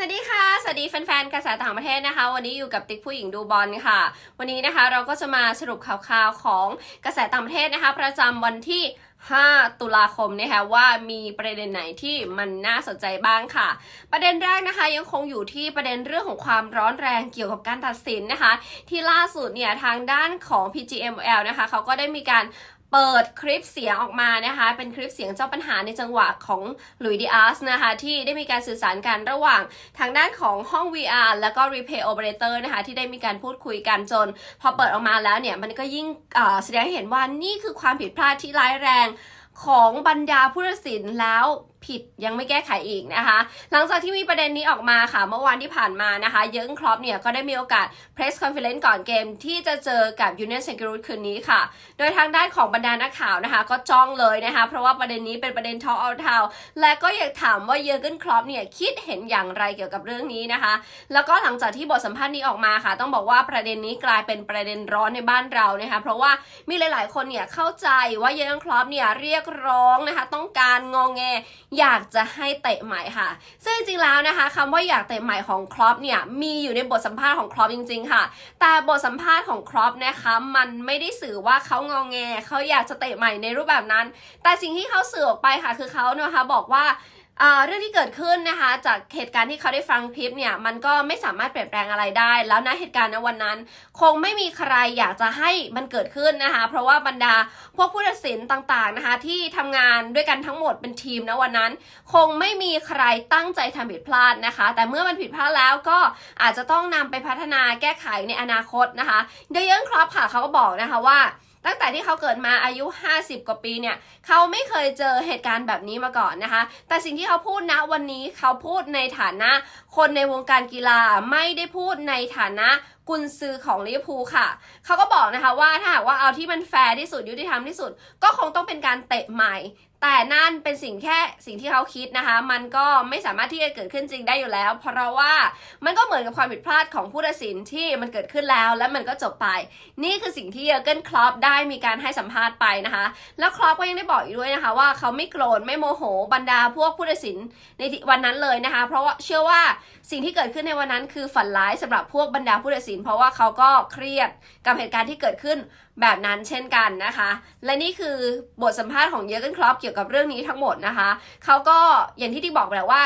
สวัสดีค่ะ สวัสดีแฟนๆกระแสต่างประเทศนะคะ วันนี้อยู่กับติ๊กผู้หญิงดูบอลค่ะ วันนี้นะคะเราก็จะมาสรุปข่าวๆของกระแสต่างประเทศนะคะ ประจำวันที่ 5 ตุลาคมนะคะว่ามีประเด็นไหนที่มันน่าสนใจบ้างค่ะ ประเด็นแรกนะคะยังคงอยู่ที่ประเด็นเรื่องของความร้อนแรงเกี่ยวกับการตัดสินนะคะ ที่ล่าสุดเนี่ยทางด้านของ PGML นะคะเขาก็ได้มีการ เปิดคลิปเสียงออกมานะคะ เป็นคลิปเสียงเจ้าปัญหาในจังหวะของหลุยดิอาสนะคะ ที่ได้มีการสื่อสารกันระหว่างทางด้านของห้อง VR แล้วก็ Replay Operator นะคะ ที่ได้มีการพูดคุยกันจน พอเปิดออกมาแล้วเนี่ย มันก็ยิ่งแสดงให้เห็นว่านี่คือความผิดพลาดที่ร้ายแรงของบรรดาผู้ตัดสินแล้วผิดยังไม่แก้ไขอีกนะคะ หลังจากที่มีประเด็นนี้ออกมาค่ะ เมื่อวานที่ผ่านมานะคะเยิร์กครอปเนี่ยก็ได้มีโอกาส press conference ก่อนเกมที่จะเจอกับ Union s e c u r i t y คืนนี้ค่ะ โดยทางด้านของบรรดานักข่าวนะคะ ก็จ้องเลยนะคะ เพราะว่าประเด็นนี้เป็นประเด็น Talk Out Town และก็อยากถามว่าเยอร์กครอปเนี่ยคิดเห็นอย่างไรเกี่ยวกับเรื่องนี้นะคะ แล้วก็หลังจากที่บทสัมภาษณ์นี้ออกมาค่ะ ต้องบอกว่าประเด็นนี้กลายเป็นประเด็นร้อนในบ้านเรานะคะเพราะว่ามีหลาย ๆ คนเนี่ยเข้าใจว่าเยอร์กครอปเนี่ยเรียกร้องนะคะต้องการงองแงอยากจะให้เตะใหม่ค่ะ ซึ่งจริงๆแล้วนะคะคำว่าอยากเตะใหม่ของครอปเนี่ยมีอยู่ในบทสัมภาษณ์ของครอปจริง ๆ ค่ะ แต่บทสัมภาษณ์ของครอปนะคะมันไม่ได้สื่อว่าเขางองแงเขาอยากจะเตะใหม่ในรูปแบบนั้น แต่สิ่งที่เขาสื่อออกไปค่ะ คือเขานะคะบอกว่าอ่า เรื่องที่เกิดขึ้นนะคะ จากเหตุการณ์ที่เขาได้ฟังคลิปเนี่ย มันก็ไม่สามารถเปลี่ยนแปลงอะไรได้ แล้วนะเหตุการณ์ในวันนั้น คงไม่มีใครอยากจะให้มันเกิดขึ้นนะคะ เพราะว่าบรรดาพวกผู้ตัดสินต่างๆนะคะ ที่ทำงานด้วยกันทั้งหมดเป็นทีมนะวันนั้น คงไม่มีใครตั้งใจทำผิดพลาดนะคะ แต่เมื่อมันผิดพลาดแล้วก็อาจจะต้องนำไปพัฒนาแก้ไขในอนาคตนะคะเดยเยนครอปค่ะเขาก็บอกนะคะว่า ตั้งแต่ที่เขาเกิดมาอายุ 50 กว่าปีเนี่ยเขาไม่เคยเจอเหตุการณ์แบบนี้มาก่อนนะคะ แต่สิ่งที่เขาพูดนะวันนี้เขาพูดในฐานะ คนในวงการกีฬาไม่ได้พูดในฐานะกุนซือของลิเวอร์พูลค่ะ เขาก็บอกนะคะว่าถ้าหากว่าเอาที่มันแฟร์ที่สุดยุติธรรมที่สุด ก็คงต้องเป็นการเตะใหม่ แต่นั่นเป็นสิ่งแค่สิ่งที่เขาคิดนะคะ มันก็ไม่สามารถที่จะเกิดขึ้นจริงได้อยู่แล้ว เพราะว่ามันก็เหมือนกับความผิดพลาดของผู้ตัดสินที่มันเกิดขึ้นแล้ว และมันก็จบไป นี่คือสิ่งที่เยอร์เกนคลอปได้มีการให้สัมภาษณ์ไปนะคะ แล้วคลอปก็ยังได้บอกอีกด้วยนะคะ ว่าเขาไม่โกรธไม่โมโหบรรดาพวกผู้ตัดสินในวันนั้นเลยนะคะ เพราะว่าเชื่อว่าสิ่งที่เกิดขึ้นในวันนั้นคือฝันร้ายสำหรับพวกบรรดาผู้ตัดสิน เพราะว่าเขาก็เครียดกับเหตุการณ์ที่เกิดขึ้น แบบนั้นเช่นกันนะคะ และนี่คือบทสัมภาษณ์ของเยอร์เกนคลอปเกี่ยวกับเรื่องนี้ทั้งหมดนะคะ เขาก็อย่างที่ที่บอกไปแล้วว่า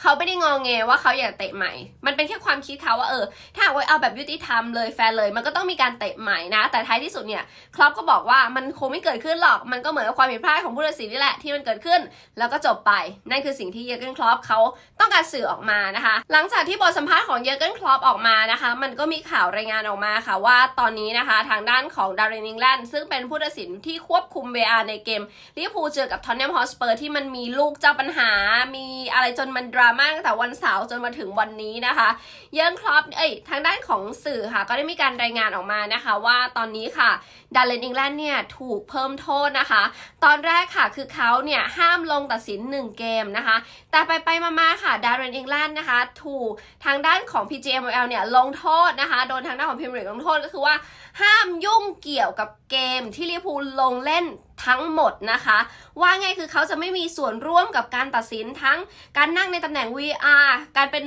เขาไม่ได้งองแงว่าเขาอยากเตะใหม่ มันเป็นแค่ความคิดเขาว่าเออ ถ้าหากว่าเอาแบบยุติธรรมเลยแฟร์เลย มันก็ต้องมีการเตะใหม่นะ แต่ท้ายที่สุดเนี่ยครอปก็บอกว่ามันคงไม่เกิดขึ้นหรอก มันก็เหมือนความผิดพลาดของผู้ตัดสินนี่แหละที่มันเกิดขึ้น แล้วก็จบไป นั่นคือสิ่งที่เยอร์เกนคลอปเขาต้องการสื่อออกมานะคะ หลังจากที่บทสัมภาษณ์ของเยอร์เกนคลอปออกมานะคะ มันก็มีข่าวรายงานออกมาค่ะว่าตอนนี้นะคะทางด้านของดารินิงแลนด์ซึ่งเป็นผู้ตัดสินที่ควบคุม VR ในเกมลิเวอร์พูลเจอกับทอนเนมฮอสเปอร์ที่มันมีลูกเจ้าปัญหา มีอะไรจนมันดราม่าตั้งแต่วันเสาร์จนมาถึงวันนี้นะคะ เยอร์นคลอปเอ้ยทางด้านของสื่อค่ะ ก็ได้มีการรายงานออกมานะคะ ว่าตอนนี้ค่ะดารินิงแลนด์เนี่ยถูกเพิ่มโทษนะคะ ตอนแรกค่ะคือเขาเนี่ยห้ามลงตัดสิน 1 เกมนะคะ แต่ไปไปๆมาๆค่ะดารินอิงแลนด์นะคะถูกทางด้านของ PGMOL เนี่ยลงโทษนะคะโดนทางด้านของพิมพ์ลงโทษก็คือว่าห้ามยุ่งเกี่ยวกับเกมที่ลิเวอร์พูลลงเล่น ทั้งหมดนะคะ ว่าไงคือเขาจะไม่มีส่วนร่วมกับการตัดสินทั้งการนั่งในตำแหน่ง VR การเป็น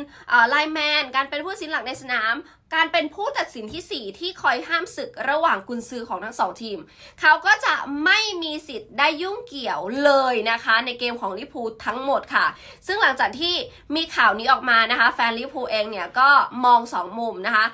ไลน์แมนการเป็นผู้ตัดสินหลักในสนาม การเป็นผู้ตัดสินทีสี่ 4 ที่คอยห้ามศึกระหว่างกุนซือของทั้งสองทีม เขาก็จะไม่มีสิทธิ์ได้ยุ่งเกี่ยวเลยนะคะ ในเกมของลิพูทั้งหมดค่ะ ซึ่งหลังจากที่มีข่าวนี้ออกมานะคะ แฟนลิพูเองเนี่ยก็มองสองมุมนะคะ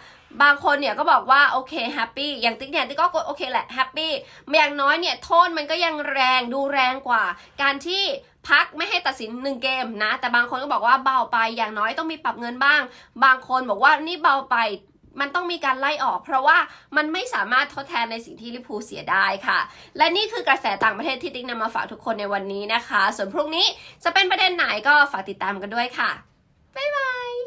บางคนเนี่ยก็บอกว่าโอเคแฮปปี้อย่างติ๊กเนี่ยติ๊กก็โอเคแหละแฮปปี้อย่างน้อยเนี่ยโทษมันก็ยังแรงดูแรงกว่า การที่พักไม่ให้ตัดสินหนึ่งเกมนะ แต่บางคนก็บอกว่าเบาไปอย่างน้อยต้องมีปรับเงินบ้าง บางคนบอกว่านี่เบาไปมันต้องมีการไล่ออกเพราะว่ามันไม่สามารถทดแทนในสิ่งที่ลิพูเสียได้ค่ะ และนี่คือกระแสต่างประเทศที่ติ๊กนำมาฝากทุกคนในวันนี้นะคะ ส่วนพรุ่งนี้จะเป็นประเด็นไหนก็ฝากติดตามกันด้วยค่ะบ๊ายบาย